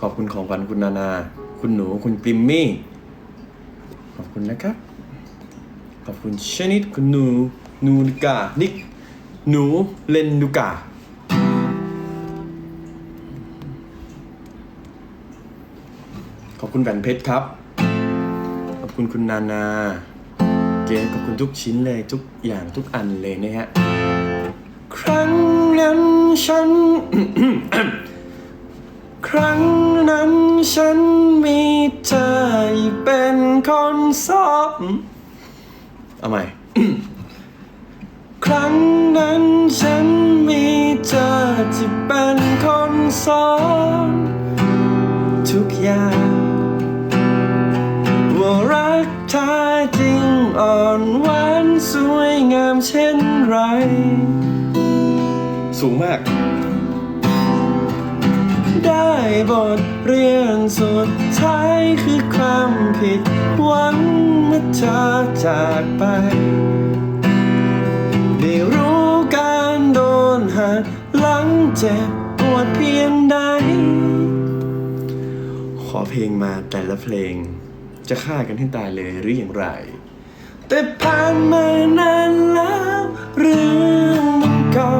ขอบคุณของขวัญคุณนานา คุณหนูคุณกริมมี่ ขอบคุณนะครับ ขอบคุณชนิดคุณหนูนูนิกานิกหนูเลนดูกาขอบคุณแหวนเพชรครับ ขอบคุณคุณนานา เกมขอบคุณทุกชิ้นเลยทุกอย่างทุกอันเลยนะฮะ ครั้งนั้นฉัน ครั้งนั้นฉันมีเธอเป็นคนสอบเอาใหม่ ครั้งนั้นฉันมีเธอที่เป็นคนสอนทุกอย่างว่ารักแท้จริงอ่อนหวานสวยงามเช่นไร สูงมาก ได้บทเรียนสุดท้ายคือความผิดหวังเมื่อเธอจากไป ได้รู้การโดนหักหลังเจ็บปวดเพียงใด ขอเพลงมาแต่ละเพลง จะฆ่ากันให้ตายเลยหรืออย่างไร แต่ผ่านมานานแล้วเรื่องมันเก่า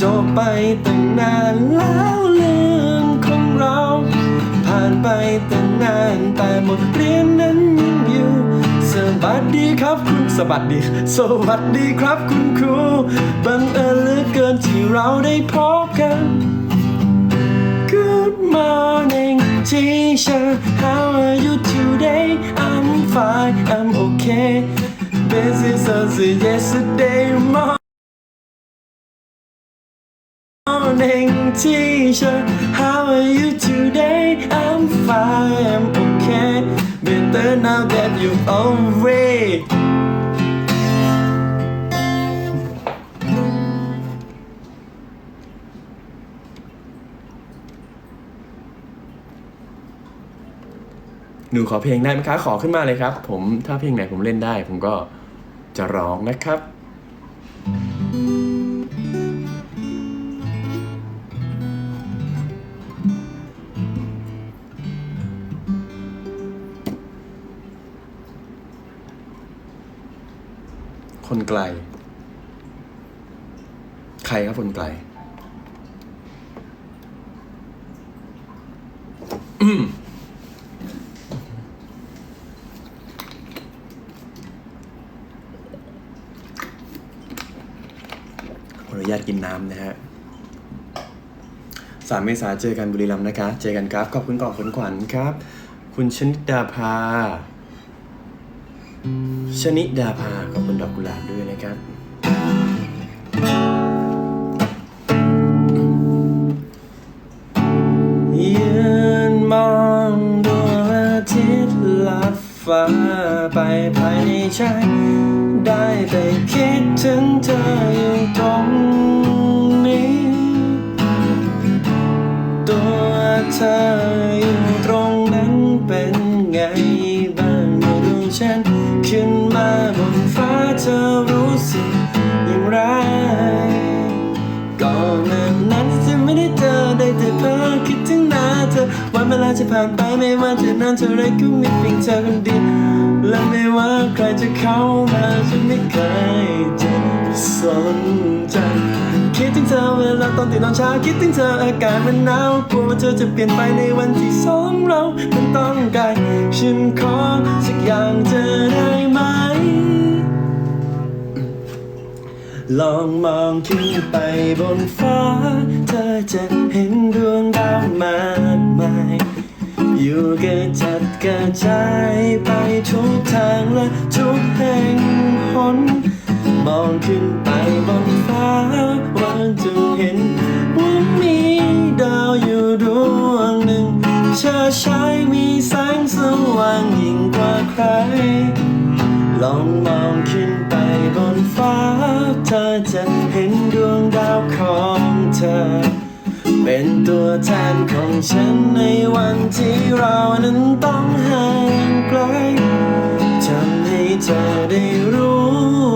จบไปตั้งนานแล้วานไปตั้งนานแต่บทเรียนนั้นยังอยู่ สวัสดีครับคุณสวัสดี สวัสดีครับคุณครูบังเอิญเหลือเกินที่เราได้พบกัน Good morning, teacher. How are you today? I'm fine, I'm okay. Busy since yesterday morning, teacher. How are you T- if I am okay. Better now that you're away. หนูขอเพลงได้ไหมคะ ขอขึ้นมาเลยครับ ผมถ้าเพลงไหนผมเล่นได้ ผมก็จะร้องนะครับ คนไกล ใครครับคนไกลขออนุญาตกินน้ำนะฮะสามเมษาเจอกันบุรีรัมย์นะคะ เจอกันครับ ขอบคุณก่องขนขวัญครับ คุณชนิดาภา ชนิดาภาขอบคุณดอกกุหลาบด้วยนะครับยืนมองดวงอาทิตย์ลับฟ้าไปภายในใจได้แต่คิดถึงเธออยู่ตรงนี้ ตัวเธออยู่ตรง จะผ่านไปไม่ว่าจะนานเท่าไรก็มีเพียงเธอคนเดียวและไม่ว่าใครจะเข้ามาฉันไม่เคยจะสนใจคิดถึงเธอเวลาตอนตื่นตอนเช้าคิดถึงเธออากาศมันหนาวกลัวว่าเธอจะเปลี่ยนไปในวันที่สองเรามันต้องการฉันขอสักอย่างเธอได้ไหม ลองมองขึ้นไปบนฟ้า เธอจะเห็นดวงดาวมากมาย อยู่กระจัดกระจายไปทุกทางและทุกแห่งหนมองขึ้นไปบนฟ้าว่าจะเห็นว่ามีดาวอยู่ดวงหนึ่งเชิดฉายมีแสงสว่างยิ่งกว่าใคร ลองมองขึ้นไปบนฟ้า เธอจะเห็นดวงดาวของเธอ เป็นตัวแทนของฉันในวันที่เรานั้นต้องห่างไกลทำให้เธอได้รู้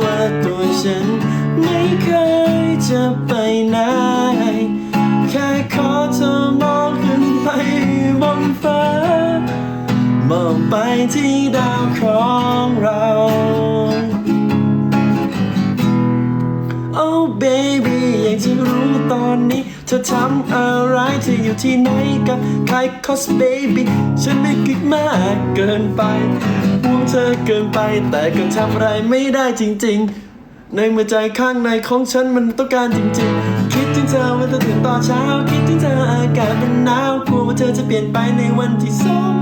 ว่าตัวฉันไม่เคยจะไปไหน แค่ขอเธอมองขึ้นไปบนฟ้ามองไปที่ดาวของเราโอ้ baby อยากจะรู้ตอนนี้ เธอทำอะไรเธออยู่ที่ไหนกับใคร cause baby ฉันไม่คิดมากเกินไปห่วงเธอเกินไปแต่ก็ทำอะไรไม่ได้จริง ๆ ในเมื่อใจข้างในของฉันมันต้องการจริง ๆ คิดถึงเธอวันตื่นตอนเช้า คิดถึงเธออากาศมันหนาวกลัวว่าเธอจะเปลี่ยนไปในวันที่สอง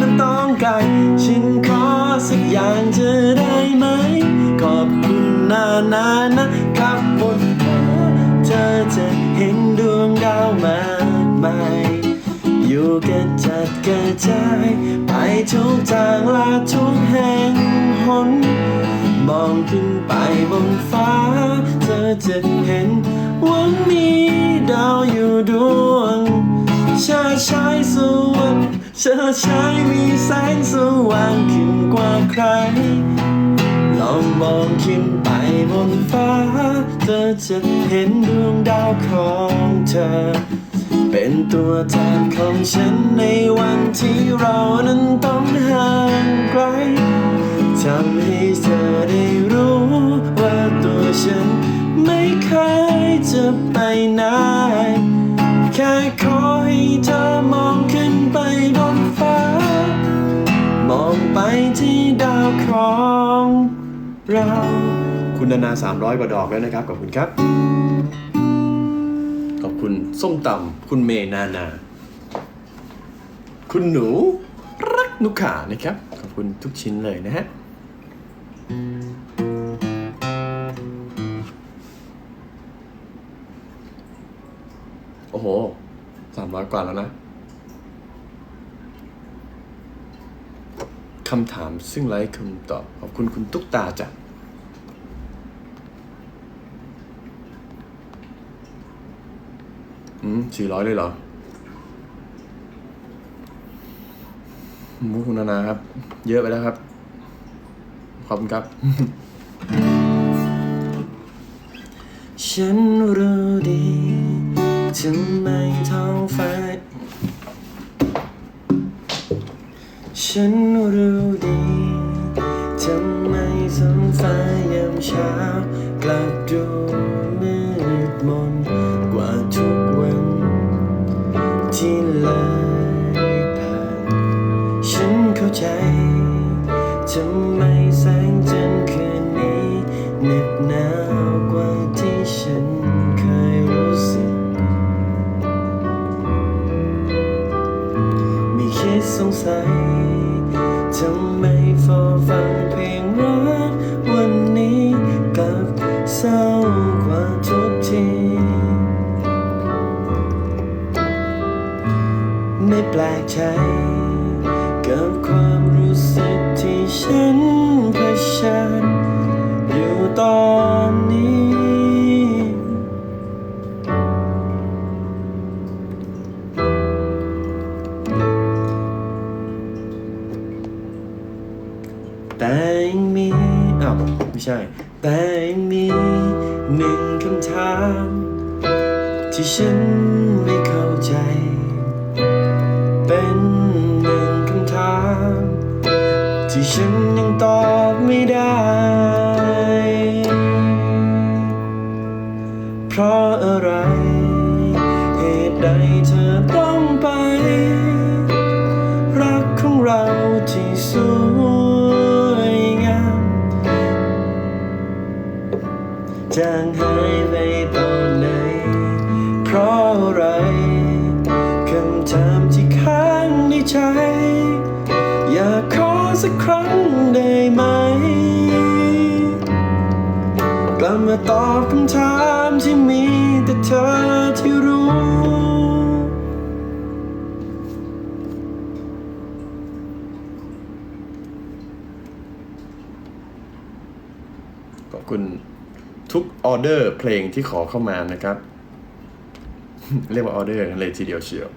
นั้นต้องการฉันขอสักอย่างเธอได้ไหม ขอบคุณนานานะครับบนเธอเห็นด วงดาวมากมาย อยู่กระจัดกระจาย ไปทุกทางละทุกแห่งหน มองขึ้นไปบนฟ้า เธอจะเห็นว่ามีดาวอยู่ดวงชาชายสว่างเชาชายมีแสงสว่างขึ้นกว่าใคร ลองมองขึ้นไป บนฟ้า เธอจะเห็นดวงดาวของเธอ เป็นตัวแทนของฉันในวันที่เรานั้นต้องห่างไกลทำให้เธอได้รู้ว่าตัวฉันไม่เคยจะไปไหน แค่ขอให้เธอมองขึ้นไปบนฟ้า มองไปที่ดาวของเรา คุณนานา 300กว่าดอกแล้วนะครับ ขอบคุณครับ ขอบคุณส้มตำคุณเมนานา คุณหนูรักนุกขานะครับ ขอบคุณทุกชิ้นเลยนะฮะโอ้โหสามร้อยกว่าแล้วนะคำถามซึ่งไร้คำตอบ ขอบคุณคุณตุ๊กตาจ้ะ อืมสี่ร้อยเลยเหรอมุคุณนานาครับ เยอะไปแล้วครับ ขอบคุณครับ ฉันรู้ดีทำไมท้องฟ้าฉันรู้ดีทำไมสองฟ้ายามเช้ากลับดู สงสัยทำไมฟอฟังเพลงรักวันนี้กับเศร้ากว่าทุกที ไม่แปลกใจ กับความรู้สึกที่ฉัน แต่ยังมีอ้าวไม่ใช่ แต่ยังมีหนึ่งคำถามที่ฉัน ตอบคำถามที่มีแต่เธอที่รู้ ขอบคุณทุกออเดอร์เพลงที่ขอเข้ามานะครับ เรียกว่าออเดอร์เลยทีเดียวเชียว